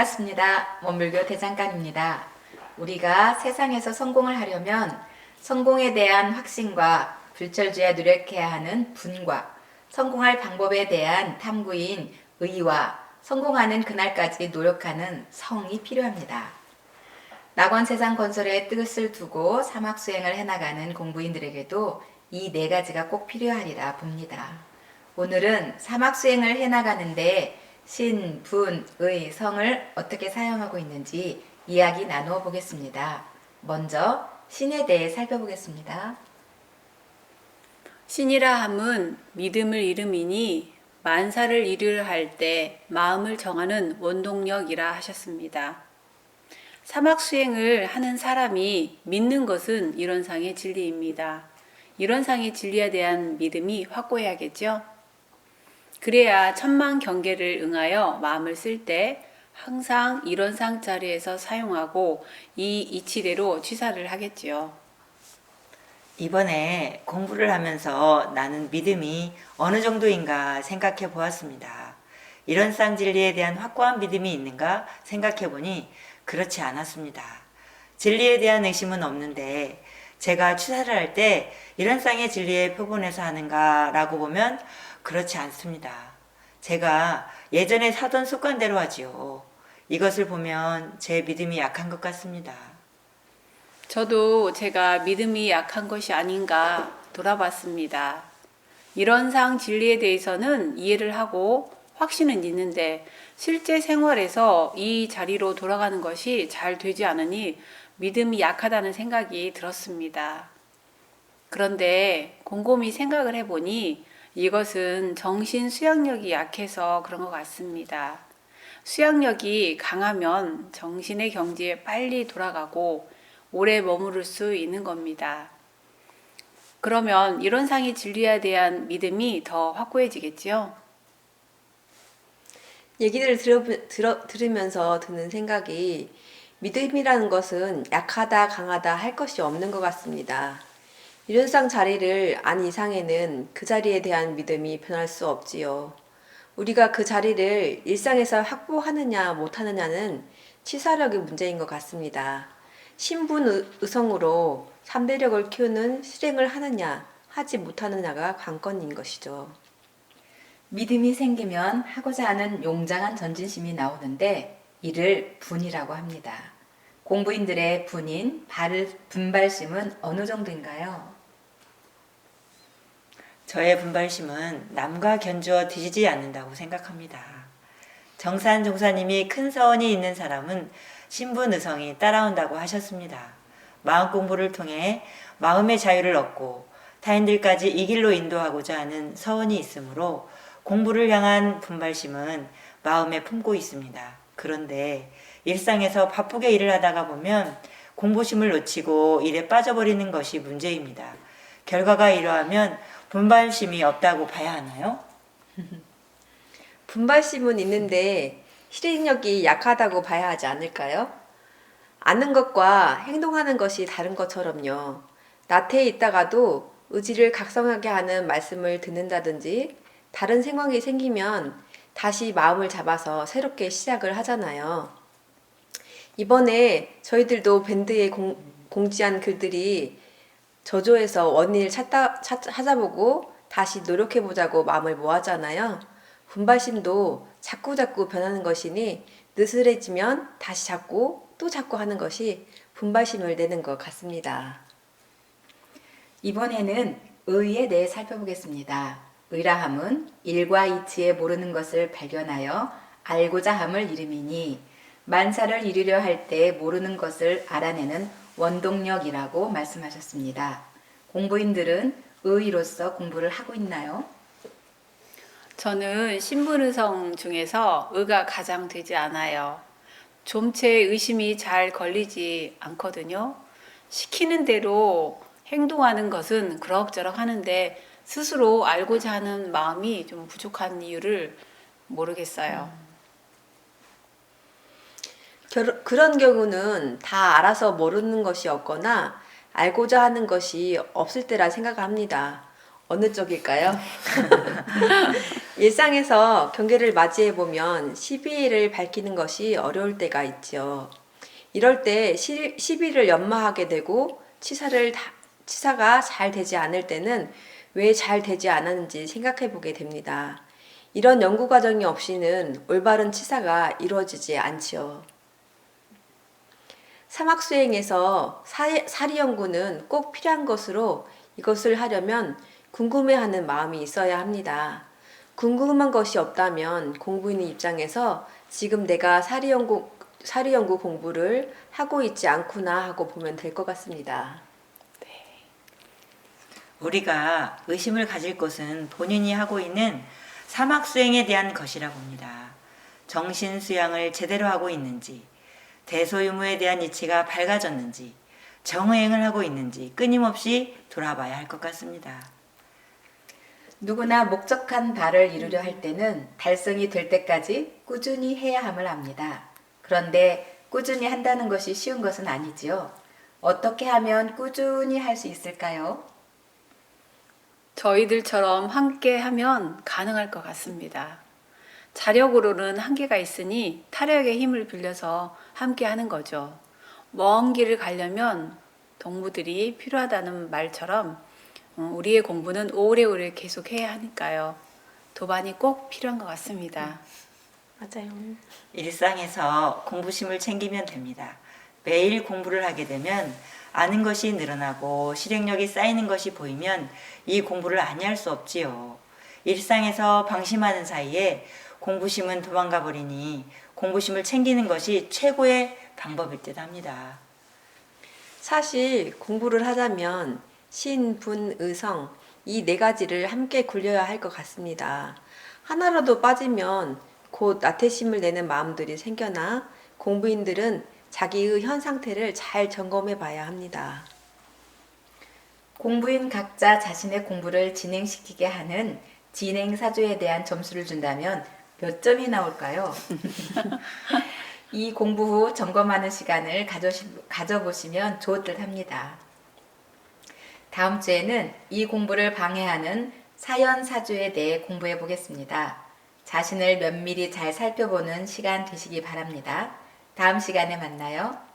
반갑습니다. 원불교 대장간입니다. 우리가 세상에서 성공을 하려면 성공에 대한 확신과 불철주야 노력해야 하는 분과 성공할 방법에 대한 탐구인 의와 성공하는 그날까지 노력하는 성이 필요합니다. 낙원 세상 건설에 뜻을 두고 사막 수행을 해나가는 공부인들에게도 이 네 가지가 꼭 필요하리라 봅니다. 오늘은 사막 수행을 해나가는데 신, 분, 의, 성을 어떻게 사용하고 있는지 이야기 나누어 보겠습니다. 먼저 신에 대해 살펴보겠습니다. 신이라 함은 믿음을 이름이니 만사를 이루려 할때 마음을 정하는 원동력이라 하셨습니다. 사막 수행을 하는 사람이 믿는 것은 이론상의 진리입니다. 이론상의 진리에 대한 믿음이 확고해야겠죠? 그래야 천만 경계를 응하여 마음을 쓸 때 항상 이론상 자리에서 사용하고 이 이치대로 취사를 하겠지요. 이번에 공부를 하면서 나는 믿음이 어느 정도인가 생각해 보았습니다. 이런 쌍진리에 대한 확고한 믿음이 있는가 생각해 보니 그렇지 않았습니다. 진리에 대한 의심은 없는데 제가 취사를 할 때 이런 쌍의 진리에 표본해서 하는가라고 보면 그렇지 않습니다. 제가 예전에 사던 습관대로 하지요. 이것을 보면 제 믿음이 약한 것 같습니다. 저도 제가 믿음이 약한 것이 아닌가 돌아봤습니다. 이런상 진리에 대해서는 이해를 하고 확신은 있는데 실제 생활에서 이 자리로 돌아가는 것이 잘 되지 않으니 믿음이 약하다는 생각이 들었습니다. 그런데 곰곰이 생각을 해보니 이것은 정신 수양력이 약해서 그런 것 같습니다. 수양력이 강하면 정신의 경지에 빨리 돌아가고 오래 머무를 수 있는 겁니다. 그러면 이론상의 진리에 대한 믿음이 더 확고해지겠지요? 얘기를 들어, 들어, 들으면서 드는 생각이 믿음이라는 것은 약하다, 강하다 할 것이 없는 것 같습니다. 이론상 자리를 안 이상에는 그 자리에 대한 믿음이 변할 수 없지요. 우리가 그 자리를 일상에서 확보하느냐 못하느냐는 치사력의 문제인 것 같습니다. 신분 의성으로 삼대력을 키우는 실행을 하느냐 하지 못하느냐가 관건인 것이죠. 믿음이 생기면 하고자 하는 용장한 전진심이 나오는데 이를 분이라고 합니다. 공부인들의 분인 발, 분발심은 어느 정도인가요? 저의 분발심은 남과 견주어 뒤지지 않는다고 생각합니다. 정산 종사님이 큰 서원이 있는 사람은 신분 의성이 따라온다고 하셨습니다. 마음 공부를 통해 마음의 자유를 얻고 타인들까지 이 길로 인도하고자 하는 서원이 있으므로 공부를 향한 분발심은 마음에 품고 있습니다. 그런데 일상에서 바쁘게 일을 하다가 보면 공부심을 놓치고 일에 빠져버리는 것이 문제입니다. 결과가 이러하면 분발심이 없다고 봐야 하나요? 분발심은 있는데 실행력이 약하다고 봐야 하지 않을까요? 아는 것과 행동하는 것이 다른 것처럼요. 나태에 있다가도 의지를 각성하게 하는 말씀을 듣는다든지 다른 생각이 생기면 다시 마음을 잡아서 새롭게 시작을 하잖아요. 이번에 저희들도 밴드에 공, 공지한 글들이 저조해서 원인을 찾다, 찾, 찾아보고 다시 노력해보자고 마음을 모았잖아요. 분발심도 자꾸자꾸 변하는 것이니 느슨해지면 다시 잡고 또 잡고 하는 것이 분발심을 내는 것 같습니다. 이번에는 의에 대해 살펴보겠습니다. 의라함은 일과 이치에 모르는 것을 발견하여 알고자 함을 이름이니 만사를 이루려 할 때 모르는 것을 알아내는 원동력이라고 말씀하셨습니다. 공부인들은 의로서 공부를 하고 있나요? 저는 신분의성 중에서 의가 가장 되지 않아요. 좀체 의심이 잘 걸리지 않거든요. 시키는 대로 행동하는 것은 그럭저럭 하는데 스스로 알고자 하는 마음이 좀 부족한 이유를 모르겠어요. 결- 그런 경우는 다 알아서 모르는 것이 없거나 알고자 하는 것이 없을 때라 생각합니다. 어느 쪽일까요? 일상에서 경계를 맞이해 보면 시비를 밝히는 것이 어려울 때가 있죠. 이럴 때 시- 시비를 연마하게 되고 치사를 다- 치사가 잘 되지 않을 때는 왜 잘 되지 않았는지 생각해 보게 됩니다. 이런 연구 과정이 없이는 올바른 치사가 이루어지지 않지요. 사막 수행에서 사- 사리 연구는 꼭 필요한 것으로 이것을 하려면 궁금해하는 마음이 있어야 합니다. 궁금한 것이 없다면 공부인의 입장에서 지금 내가 사리 연구 사리 연구 공부를 하고 있지 않구나 하고 보면 될 것 같습니다. 우리가 의심을 가질 것은 본인이 하고 있는 사막 수행에 대한 것이라 봅니다. 정신 수양을 제대로 하고 있는지, 대소유무에 대한 이치가 밝아졌는지, 정행을 하고 있는지 끊임없이 돌아봐야 할 것 같습니다. 누구나 목적한 바를 이루려 할 때는 달성이 될 때까지 꾸준히 해야 함을 압니다. 그런데 꾸준히 한다는 것이 쉬운 것은 아니지요. 어떻게 하면 꾸준히 할 수 있을까요? 저희들처럼 함께 하면 가능할 것 같습니다. 자력으로는 한계가 있으니 타력의 힘을 빌려서 함께 하는 거죠. 먼 길을 가려면 동무들이 필요하다는 말처럼 어, 우리의 공부는 오래오래 계속해야 하니까요. 도반이 꼭 필요한 것 같습니다. 맞아요. 일상에서 공부심을 챙기면 됩니다. 매일 공부를 하게 되면 아는 것이 늘어나고 실행력이 쌓이는 것이 보이면 이 공부를 아니할 수 없지요. 일상에서 방심하는 사이에 공부심은 도망가 버리니 공부심을 챙기는 것이 최고의 방법일 듯 합니다. 사실 공부를 하자면 신, 분, 의성 이 네 가지를 함께 굴려야 할 것 같습니다. 하나라도 빠지면 곧 나태심을 내는 마음들이 생겨나 공부인들은 자기의 현 상태를 잘 점검해 봐야 합니다. 공부인 각자 자신의 공부를 진행시키게 하는 진행사주에 대한 점수를 준다면 몇 점이 나올까요? 이 공부 후 점검하는 시간을 가져시- 가져 보시면 좋을 듯 합니다. 다음 주에는 이 공부를 방해하는 사연사주에 대해 공부해 보겠습니다. 자신을 면밀히 잘 살펴보는 시간 되시기 바랍니다. 다음 시간에 만나요.